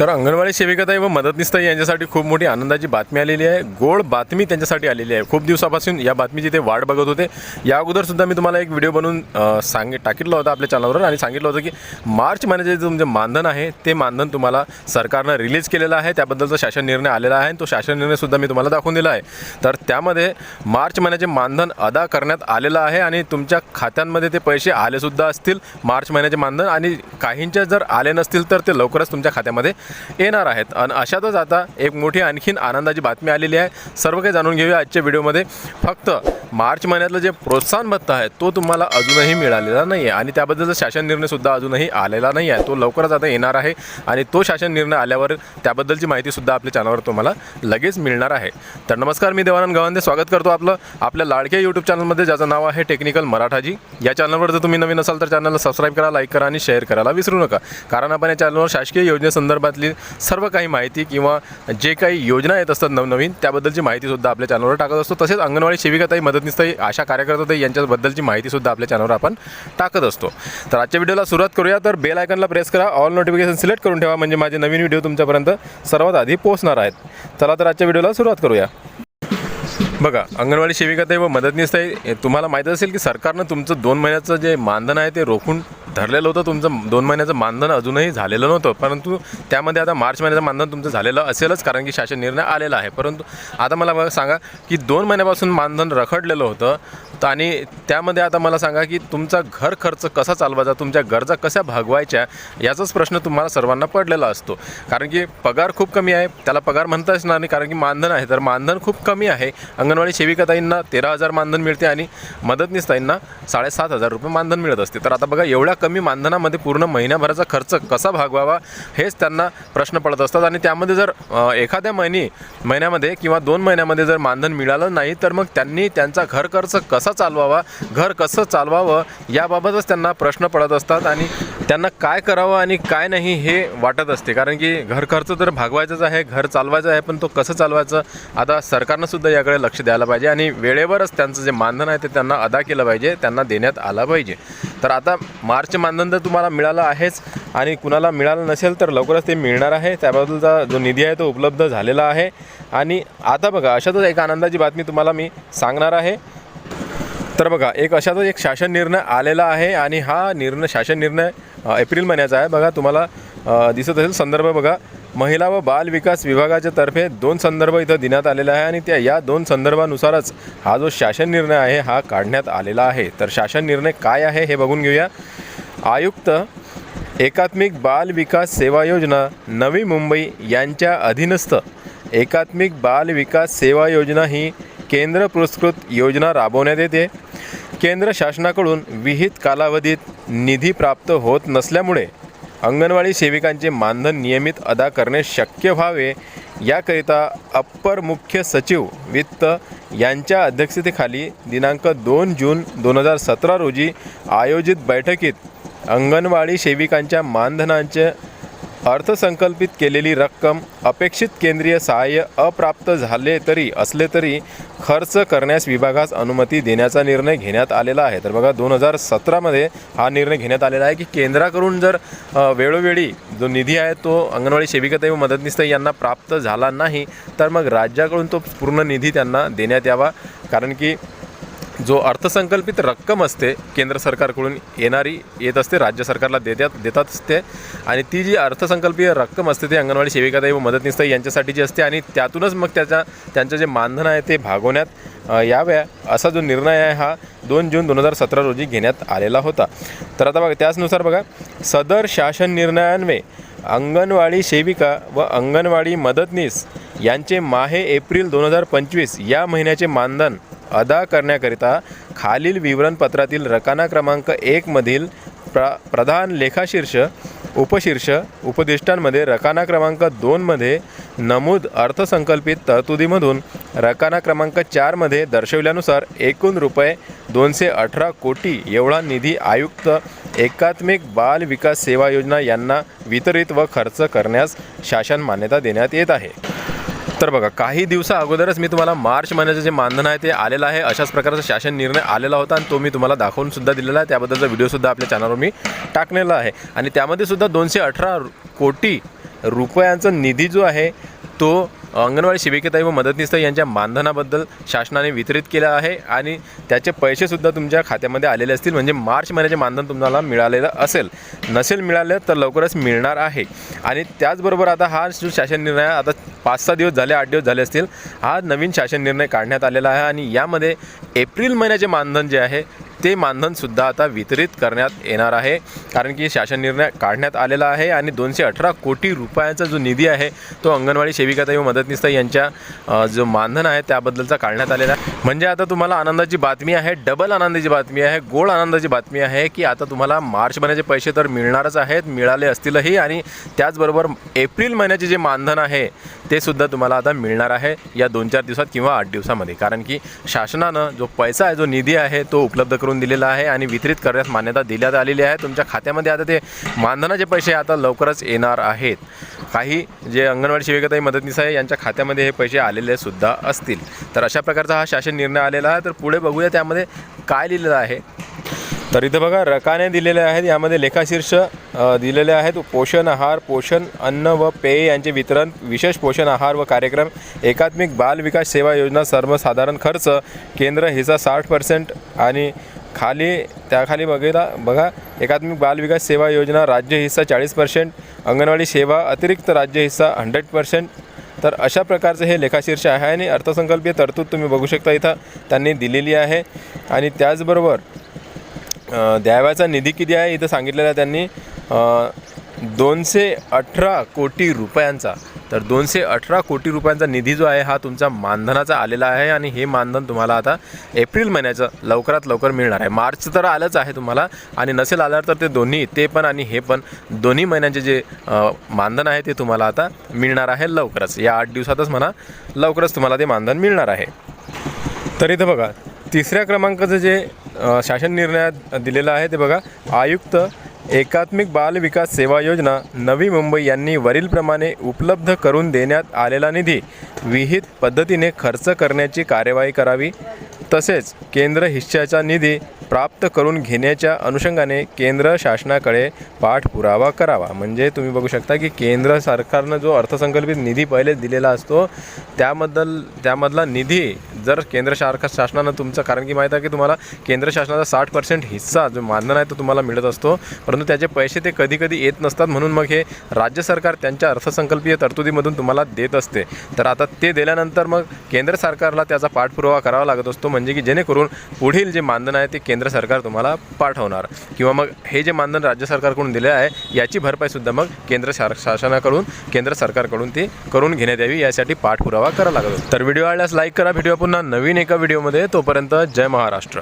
तर अंगणवाडी सेविकाताई व मदतनीसताई यांच्यासाठी खूप मोठी आनंदाची बातमी आलेली आहे. गोड बातमी त्यांच्यासाठी आलेली आहे. खूप दिवसापासून या बातमीची ते वाट बघत होते. या अगोदरसुद्धा मी तुम्हाला एक व्हिडिओ बनवून सांगे टाकितला होता आपल्या चॅनलवर आणि सांगितलं होतं की मार्च महिन्याचे जे तुमचे मानधन आहे ते मानधन तुम्हाला सरकारनं रिलीज केलेलं आहे. त्याबद्दलचा शासन निर्णय आलेला आहे आणि तो शासन निर्णयसुद्धा मी तुम्हाला दाखवून दिला आहे. तर त्यामध्ये मार्च महिन्याचे मानधन अदा करण्यात आलेलं आहे आणि तुमच्या खात्यांमध्ये ते पैसे आलेसुद्धा असतील मार्च महिन्याचे मानधन आणि काहींच्या जर आले नसतील तर ते लवकरच तुमच्या खात्यामध्ये येणार आहेत. आणि अशातच आता एक मोठी आणखीन आनंदाची बातमी आलेली आहे. सर्व काही जाणून घेऊया आजच्या व्हिडिओमध्ये. फक्त मार्च महिन्यातलं जे प्रोत्साहन भत्ता आहे तो तुम्हाला अजूनही मिळालेला नाही आहे आणि त्याबद्दलचा शासन निर्णयसुद्धा अजूनही आलेला नाही आहे तो लवकरच आता येणार आहे. आणि तो शासन निर्णय आल्यावर त्याबद्दलची माहितीसुद्धा आपल्या चॅनलवर तुम्हाला लगेच मिळणार आहे. तर नमस्कार मी देवानंद गवांदे. स्वागत करतो आपलं आपल्या लाडक्या यूट्यूब चॅनलमध्ये ज्याचं नाव आहे टेक्निकल मराठाजी. या चॅनलवर जर तुम्ही नवीन असाल तर चॅनलला सबस्क्राईब करा लाईक करा आणि शेअर करायला विसरू नका. कारण आपण या चॅनलवर शासकीय योजनेसंदर्भात योजनेसंदर्भातली सर्व काही माहिती किंवा जे काही योजना येत असतात नवनवीन त्याबद्दलची माहितीसुद्धा आपल्या चॅनलवर टाकत असतो. तसेच अंगणवाडी सेविकाताई मदतनीसताई आशा कार्यकर्ताताई यांच्याबद्दलची माहितीसुद्धा आपल्या चॅनलवर आपण टाकत असतो. तर आजच्या व्हिडिओला सुरुवात करूया. तर बेल आयकनला प्रेस करा. ऑल नोटिफिकेशन सिलेक्ट करून ठेवा. म्हणजे माझे नवीन व्हिडिओ तुमच्यापर्यंत सर्वात आधी पोहोचणार आहेत. चला तर आजच्या व्हिडिओला सुरुवात करूया. बघा अंगणवाडी सेविकाताई व मदतनीसताई तुम्हाला माहीत असेल की सरकारनं तुमचं दोन महिन्याचं जे मानधन आहे ते रोखून धरलेलं होतं तुमचं दोन महिन्याचं मानधन अजूनही झालेलं नव्हतं परंतु त्यामध्ये आता मार्च महिन्याचं मानधन तुमचं झालेलं असेलच कारण की शासन निर्णय आलेला आहे. परंतु आता मला बघा सांगा की दोन महिन्यापासून मानधन रखडलेलं होतं तर आणि त्यामध्ये आता मला सांगा की तुमचा घर खर्च कसा चालवायचा तुमच्या गरजा कशा भागवायच्या याचाच प्रश्न तुम्हाला सर्वांना पडलेला असतो. कारण की पगार खूप कमी आहे त्याला पगार म्हणता येणार नाही कारण की मानधन आहे. तर मानधन खूप कमी आहे. अंगणवाडी सेविकाताईंना तेरा हजार मानधन मिळते आणि मदतनीसताईंना साडेसात हजार रुपये मानधन मिळत असते. तर आता बघा एवढ्या कमी मानधनामध्ये पूर्ण महिन्याभराचा खर्च कसा भागवावा हेच त्यांना प्रश्न पडत असतात. आणि त्यामध्ये जर एखाद्या महिनी महिन्यामध्ये किंवा दोन महिन्यामध्ये जर मानधन मिळालं नाही तर मग त्यांनी त्यांचा घर खर्च कसा चालवावा घर कसं चालवावं याबाबतच त्यांना प्रश्न पडत असतात. आणि त्यांना काय करावं आणि काय नाही हे वाटत असते. कारण की घर खर्च तर भागवायचंच आहे घर चालवायचं आहे पण तो कसं चालवायचं? आता सरकारनं सुद्धा याकडे लक्ष द्यायला पाहिजे आणि वेळेवरच त्यांचं जे मानधन आहे ते त्यांना अदा केलं पाहिजे त्यांना देण्यात आलं पाहिजे. तर आता मार्च मानधन तर तुम्हाला मिळालं आहेच आणि कुणाला मिळालं नसेल तर लवकरच ते मिळणार आहे. त्याबद्दलचा जो निधी आहे तो उपलब्ध झालेला आहे. आणि आता बघा अशातच एक आनंदाची बातमी तुम्हाला मी सांगणार आहे. तर बघा एक अशाच एक शासन निर्णय आलेला आहे आणि हा निर्णय शासन निर्णय एप्रिल महिन्याचा आहे. बघा तुम्हाला दिसत असेल संदर्भ बघा. महिला व बाल विकास विभागाच्या तर्फे दोन संदर्भ इथं देण्यात आलेला आहे आणि त्या या दोन संदर्भानुसारच हा जो शासन निर्णय आहे हा काढण्यात आलेला आहे. तर शासन निर्णय काय आहे हे बघून घेऊया. आयुक्त एकात्मिक बाल विकास सेवा योजना नवी मुंबई यांच्या अधीनस्थ. एकात्मिक बाल विकास सेवा योजना ही केंद्र पुरस्कृत योजना राबवण्यात येते. केंद्र शासनाकडून विहित कालावधीत निधी प्राप्त होत नसल्यामुळे अंगणवाडी सेविकांचे मानधन नियमित अदा करणे शक्य व्हावे याकरिता अप्पर मुख्य सचिव वित्त यांच्या अध्यक्षतेखाली दिनांक दोन जून दोन हजार सतरा रोजी आयोजित बैठकीत अंगणवाडी सेविकांच्या मानधनांचे अर्थसंकल्पित केलेली रक्कम अपेक्षित केंद्रीय सहाय्य अप्राप्त झाले तरी असले तरी खर्च करण्यास विभागास अनुमती देण्याचा निर्णय घेण्यात आलेला आहे. तर बघा दोन हजार सतरामध्ये हा निर्णय घेण्यात आलेला आहे की केंद्राकडून जर वेळोवेळी जो निधी आहे तो अंगणवाडी सेविकाताई व मदतनीस यांना प्राप्त झाला नाही तर मग राज्याकडून तो पूर्ण निधी त्यांना देण्यात यावा. कारण की जो अर्थसंकल्पित रक्कम असते केंद्र सरकारकडून येणारी येत असते राज्य सरकारला देतात देतात असते आणि ती जी अर्थसंकल्पीय रक्कम असते ती अंगणवाडी सेविकाताई व मदतनीसताई यांच्यासाठीची असते आणि त्यातूनच मग त्याच्या त्यांचं जे मानधन आहे ते भागवण्यात याव्या असा जो निर्णय आहे हा दोन जून दोन हजार सतरा रोजी घेण्यात आलेला होता. तर आता बघा त्याचनुसार बघा सदर शासन निर्णयान्वये अंगणवाडी सेविका व अंगणवाडी मदतनीस यांचे माहे एप्रिल दोन हजार पंचवीस या महिन्याचे मानधन अदा करण्याकरिता खालील विवरणपत्रातील रकाना क्रमांक एकमधील प्र प्रधान लेखाशीर्ष उपशीर्ष उपदिष्टांमध्ये रकाना क्रमांक दोनमध्ये नमूद अर्थसंकल्पित तरतुदीमधून रकाना क्रमांक चारमध्ये दर्शवल्यानुसार एकूण रुपये दोनशे अठरा कोटी एवढा निधी आयुक्त एकात्मिक बाल विकास सेवा योजना यांना वितरित व खर्च करण्यास शासन मान्यता देण्यात येत आहे. तर बघा काही दिवसा अगोदरच मी तुम्हाला मार्च महिन्याचं जे मानधन आहे ते आलेलं आहे अशाच प्रकारचा शासन निर्णय आलेला होता आणि तो मी तुम्हाला दाखवून सुद्धा दिलेला आहे. त्याबद्दलचा व्हिडिओसुद्धा आपल्या चॅनलवर मी टाकलेला आहे. आणि त्यामध्ये सुद्धा दोनशे अठरा कोटी रुपयांचा निधी जो आहे तो अंगणवाडी शिबिकेताई व मदतनीस यांच्या मानधनाबद्दल शासनाने वितरित केलं आहे आणि त्याचे पैसेसुद्धा तुमच्या खात्यामध्ये आलेले असतील. म्हणजे मार्च महिन्याचे मानधन तुम्हाला मिळालेलं असेल. नसेल मिळालं तर लवकरच मिळणार आहे. आणि त्याचबरोबर आता हा जो शासन निर्णय आता पाच सहा दिवस झाले आठ दिवस झाले असतील. हा नवीन शासन निर्णय काढण्यात आलेला आहे आणि यामध्ये एप्रिल महिन्याचे मानधन जे आहे ते मानधनसुद्धा आता वितरित करण्यात येणार आहे. कारण की शासन निर्णय काढण्यात आलेला आहे आणि दोनशे अठरा कोटी रुपयांचा जो निधी आहे तो अंगणवाडी सेविकाताई व मदतनीसताई यांच्या जो मानधन आहे त्याबद्दलचा काढण्यात आलेला आहे. म्हणजे आता तुम्हाला आनंदाची बातमी आहे डबल आनंदाची बातमी आहे गोड आनंदाची बातमी आहे की आता तुम्हाला मार्च महिन्याचे पैसे तर मिळणारच आहेत मिळाले असतीलही आणि त्याचबरोबर एप्रिल महिन्याचे जे मानधन आहे ते सुद्धा तुम्हाला आता मिळणार आहे या दोन चार दिवसात किंवा आठ दिवसामध्ये. कारण की शासनानं जो पैसा आहे जो निधी आहे तो उपलब्ध करून दिलेला आहे आणि वितरित करण्यास मान्यता देण्यात आलेली आहे. तुमच्या खात्यामध्ये आता ते मानधनाचे पैसे आता लवकरच येणार आहेत. काही जे अंगणवाडी सेविकाताई मदतनीस आहे यांच्या खात्यामध्ये हे पैसे आलेले सुद्धा असतील. तर अशा प्रकारचा हा शासन निर्णय आलेला आहे. तर पुढे बघूया त्यामध्ये काय लिहिलेलं आहे. तर इथं बघा रकाने दिलेले आहेत. यामध्ये लेखाशीर्ष दिलेले आहेत. पोषण आहार पोषण अन्न व पेय यांचे वितरण विशेष पोषण आहार व कार्यक्रम एकात्मिक बाल विकास सेवा योजना सर्वसाधारण खर्च केंद्र हिचा साठ पर्सेंट आणि खाली त्याखाली बघितला. बघा एकात्मिक बाल विकास सेवा योजना राज्य हिस्सा चाळीस पर्सेंट अंगणवाडी सेवा अतिरिक्त राज्य हिस्सा हंड्रेड पर्सेंट तर अशा प्रकारचं हे लेखाशीर्ष आहे आणि अर्थसंकल्पीय तरतूद तुम्ही बघू शकता इथं. त्यांनी दिलेली आहे. आणि त्याचबरोबर अ, द्यावयाचा निधी किती आहे? इथं सांगितलेला आहे त्यांनी दोनशे अठरा कोटी रुपयांचा. तर दोनशे अठरा कोटी रुपयांचा निधी जो आहे हा तुमचा मानधनाचा आलेला आहे आणि हे मानधन तुम्हाला आता एप्रिल महिन्याचं लवकरात लवकर मिळणार आहे. मार्च तर आलंच आहे तुम्हाला आणि नसेल आलं तर ते दोन्ही ते पण आणि हे पण दोन्ही महिन्यांचे जे मानधन आहे ते तुम्हाला आता मिळणार आहे लवकरच. या आठ दिवसातच म्हणा लवकरच तुम्हाला ते मानधन मिळणार आहे. तर इथं बघा तिसऱ्या क्रमांकाचं जे शासन निर्णयात दिलेलं आहे ते बघा आयुक्त एकात्मिक बाल विकास सेवा योजना नवी मुंबई यांनी वरीलप्रमाणे उपलब्ध करून देण्यात आलेला निधी विहित पद्धतीने खर्च करण्याची कार्यवाही करावी. तसेच केंद्र हिश्श्याचा निधी प्राप्त करून घेण्याच्या अनुषंगाने केंद्र शासनाकडे पाठपुरावा करावा. म्हणजे तुम्ही बघू शकता की केंद्र सरकारनं जो अर्थसंकल्पित निधी पहिले दिलेला असतो त्याबद्दल त्यामधला निधी जर केंद्र शार शासनानं तुमचं कारण की माहीत आहे की तुम्हाला केंद्र शासनाचा साठ पर्सेंट हिस्सा जो मानधन आहे तो तुम्हाला मिळत असतो परंतु त्याचे पैसे ते कधी कधी येत नसतात म्हणून मग हे राज्य सरकार त्यांच्या अर्थसंकल्पीय तरतुदीमधून तुम्हाला देत असते. तर आता ते दिल्यानंतर मग केंद्र सरकारला त्याचा पाठपुरावा करावा लागत असतो म्हणजे की जेणेकरून पुढील जे मानधन आहे ते केंद्र केंद्र सरकार तुम्हाला पाठवणार. किंवा मग हे जे मानधन राज्य सरकारकडून दिले आहे याची भरपाईसुद्धा मग केंद्र शार शासनाकडून केंद्र सरकारकडून ती करून घेण्यात यावी यासाठी पाठपुरावा करावा लागतो तर व्हिडिओ आवडल्यास लाईक करा. व्हिडिओ पुन्हा नवीन एका व्हिडिओमध्ये तोपर्यंत जय महाराष्ट्र.